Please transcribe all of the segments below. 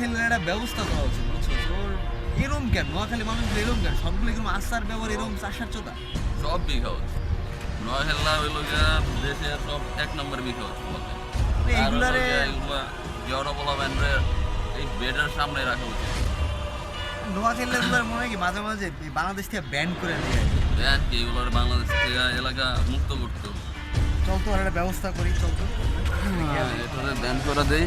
নোয়াখালীর একটা ব্যবস্থা করা উচিত বুঝছ? তোর এরম কেন? নোয়াখালী মানুষ এরম কেন? সবগুলো এরকম আচার ব্যবহার এরম চাষার চোদা? সব বিঘা হচ্ছে। নোয়াখাল্লা হইল গিয়া দেশের সব এক নম্বর বিঘা হচ্ছে মানে এইগুলারে জিওটা বলা এই বেডের সামনে রাখা উচিত। নোয়াখালী মনে হয় কি মাঝে মাঝে বাংলাদেশ থেকে ব্যান করে দিয়ে? ব্যান কি এগুলোর বাংলাদেশ থেকে এলাকা মুক্ত করতে। চল তো একটা ব্যবস্থা করি চল তো। এটারে ব্যান করে দেই।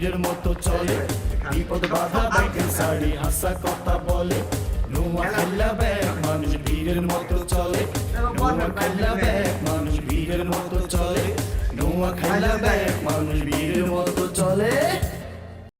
বীরের মতো চলে। বিপদ বাধা বাইকের শাড়ি হাসা কথা বলে। নুয়া খেলা ব্যাগ মানুষ